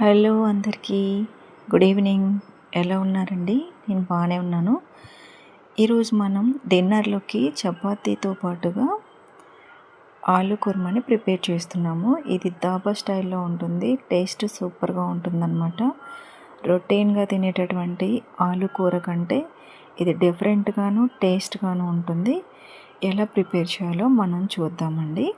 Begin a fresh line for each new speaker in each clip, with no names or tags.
Hello అందరికీ. Good evening. ఎలా ఉన్నారండి? నేను బాగానే ఉన్నాను. ఈరోజు మనం డిన్నర్లోకి చపాతీతో పాటుగా ఆలు కుర్మాని ప్రిపేర్ చేస్తున్నాము. ఇది దాబా స్టైల్లో ఉంటుంది. టేస్ట్ సూపర్గా ఉంటుందన్నమాట. రొటీన్గా తినేటటువంటి ఆలు కూర కంటే ఇది డిఫరెంట్గాను టేస్ట్గాను ఉంటుంది. ఎలా ప్రిపేర్ చేయాలో మనం చూద్దామండి.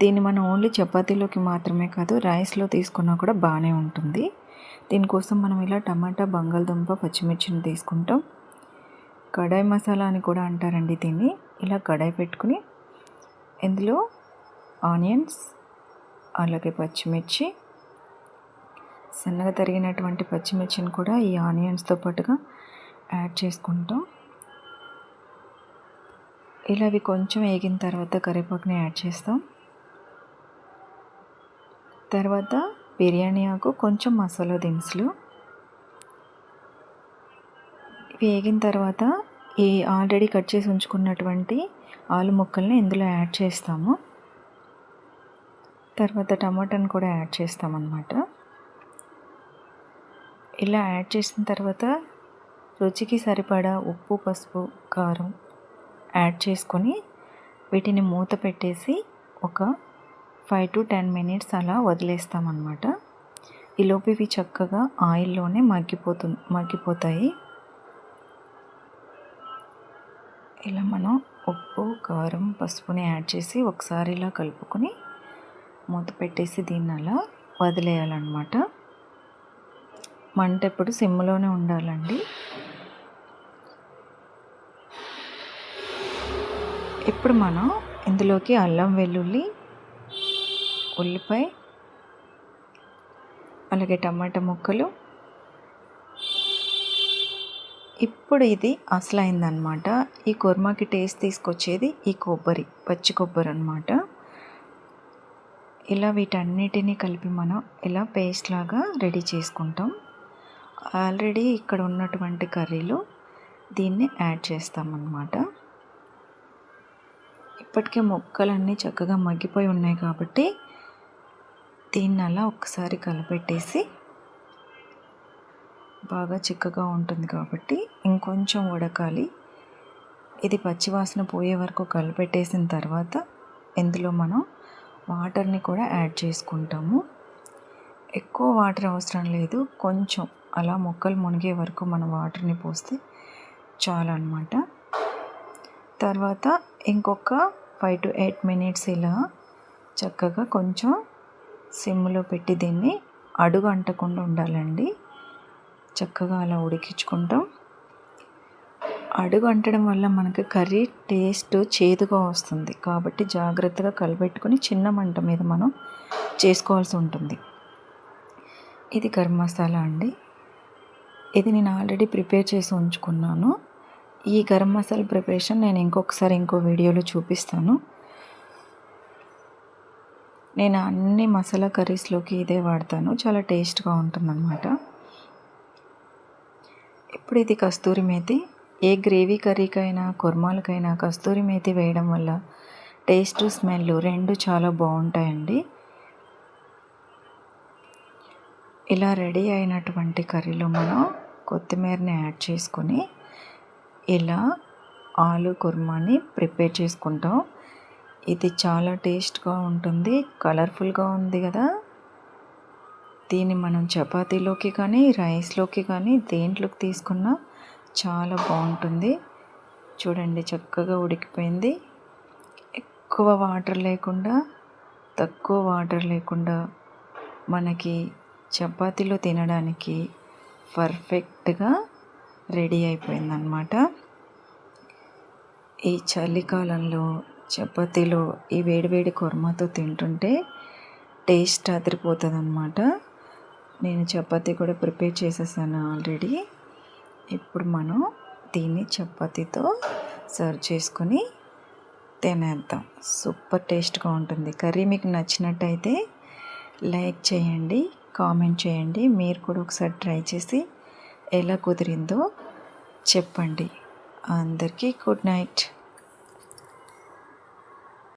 దీన్ని మనం ఓన్లీ చపాతీలోకి మాత్రమే కాదు రైస్లో తీసుకున్నా కూడా బాగానే ఉంటుంది. దీనికోసం మనం ఇలా టమాటా బంగాళదుంప పచ్చిమిర్చిని తీసుకుంటాం. కడాయి మసాలా అని కూడా అంటారండి దీన్ని. ఇలా కడాయి పెట్టుకుని ఇందులో ఆనియన్స్ అలాగే పచ్చిమిర్చి సన్నగా తరిగినటువంటి పచ్చిమిర్చిని కూడా ఈ ఆనియన్స్తో పాటుగా యాడ్ చేసుకుంటాం. ఇలా అవి కొంచెం వేగిన తర్వాత కరివేపాకుని యాడ్ చేస్తాం. తర్వాత బిర్యానీ ఆకు కొంచెం మసాలా దినుసులు. వేగిన తర్వాత ఈ ఆల్రెడీ కట్ చేసి ఉంచుకున్నటువంటి ఆలు ముక్కల్ని ఇందులో యాడ్ చేస్తాము. తర్వాత టమాటాను కూడా యాడ్ చేస్తామన్నమాట. ఇలా యాడ్ చేసిన తర్వాత రుచికి సరిపడా ఉప్పు పసుపు కారం యాడ్ చేసుకొని వీటిని మూత పెట్టేసి ఒక ఫైవ్ టు టెన్ మినిట్స్ అలా వదిలేస్తామన్నమాట. ఈలోపు ఇవి చక్కగా ఆయిల్లోనే మగ్గిపోతు మగ్గిపోతాయి. ఇలా మనం ఉప్పు కారం పసుపుని యాడ్ చేసి ఒకసారి ఇలా కలుపుకొని మూత పెట్టేసి దీన్ని అలా వదిలేయాలన్నమాట. మంట ఎప్పుడు సిమ్లోనే ఉండాలండి. ఇప్పుడు మనం ఇందులోకి అల్లం వెల్లుల్లి ఉల్లిపాయ అలాగే టమాటా ముక్కలు. ఇప్పుడు ఇది అసలైందనమాట ఈ కుర్మాకి టేస్ట్ తీసుకొచ్చేది ఈ కొబ్బరి పచ్చి కొబ్బరి అనమాట ఇలా వీటన్నిటిని కలిపి మనం ఇలా పేస్ట్ లాగా రెడీ చేసుకుంటాం. ఆల్రెడీ ఇక్కడ ఉన్నటువంటి కర్రీలో దీన్ని యాడ్ చేస్తామన్నమాట. ఇప్పటికే మొక్కలన్నీ చక్కగా మగ్గిపోయి ఉన్నాయి కాబట్టి దీన్ని అలా ఒక్కసారి కలపెట్టేసి బాగా చిక్కగా ఉంటుంది కాబట్టి ఇంకొంచెం ఉడకాలి. ఇది పచ్చివాసన పోయే వరకు కలిపెట్టేసిన తర్వాత ఇందులో మనం వాటర్ని కూడా యాడ్ చేసుకుంటాము. ఎక్కువ వాటర్ అవసరం లేదు. కొంచెం అలా మొక్కలు మునిగే వరకు మనం వాటర్ని పోస్తే చాలు అనమాట తర్వాత ఇంకొక ఫైవ్ టు ఎయిట్ మినిట్స్ ఇలా చక్కగా కొంచెం సిమ్లో పెట్టి దీన్ని అడుగు అంటకుండా ఉండాలండి. చక్కగా అలా ఉడికించుకుంటాం. అడుగు అంటడం వల్ల మనకి కర్రీ టేస్ట్ చేదుగా వస్తుంది. కాబట్టి జాగ్రత్తగా కలిపెట్టుకొని చిన్న మంట మీద మనం చేసుకోవాల్సి ఉంటుంది. ఇది గరం మసాలా అండి. ఇది నేను ఆల్రెడీ ప్రిపేర్ చేసి ఉంచుకున్నాను. ఈ గరం మసాలా ప్రిపరేషన్ నేను ఇంకొకసారి ఇంకో వీడియోలో చూపిస్తాను. నేను అన్ని మసాలా కర్రీస్లోకి ఇదే వాడతాను. చాలా టేస్ట్గా ఉంటుందన్నమాట. ఇప్పుడు ఇది కస్తూరి మేతి. ఏ గ్రేవీ కర్రీకైనా కుర్మాలకైనా కస్తూరి మేతి వేయడం వల్ల టేస్ట్ స్మెల్ రెండు చాలా బాగుంటాయండి. ఇలా రెడీ అయినటువంటి కర్రీలో మనం కొత్తిమీరని యాడ్ చేసుకొని ఇలా ఆలు కుర్మాని ప్రిపేర్ చేసుకుంటాం. ఇది చాలా టేస్ట్గా ఉంటుంది కలర్ఫుల్గా ఉంది కదా. దీన్ని మనం చపాతీలోకి కానీ రైస్లోకి కానీ దేంట్లోకి తీసుకున్నా చాలా బాగుంటుంది. చూడండి చక్కగా ఉడికిపోయింది. ఎక్కువ వాటర్ లేకుండా తక్కువ వాటర్ లేకుండా మనకి చపాతీలో తినడానికి పర్ఫెక్ట్గా రెడీ అయిపోయిందన్నమాట. ఈ చలికాలంలో చపాతీలో ఈ వేడివేడి కుర్మాతో తింటుంటే టేస్ట్ అదిరిపోతుంది అనమాట నేను చపాతీ కూడా ప్రిపేర్ చేసేసాను ఆల్రెడీ. ఇప్పుడు మనం దీన్ని చపాతీతో సర్వ్ చేసుకొని తినేద్దాం. సూపర్ టేస్ట్గా ఉంటుంది. కర్రీ మీకు నచ్చినట్టయితే లైక్ చేయండి కామెంట్ చేయండి. మీరు కూడా ఒకసారి ట్రై చేసి ఎలా కుదిరిందో చెప్పండి. అందరికీ గుడ్ నైట్.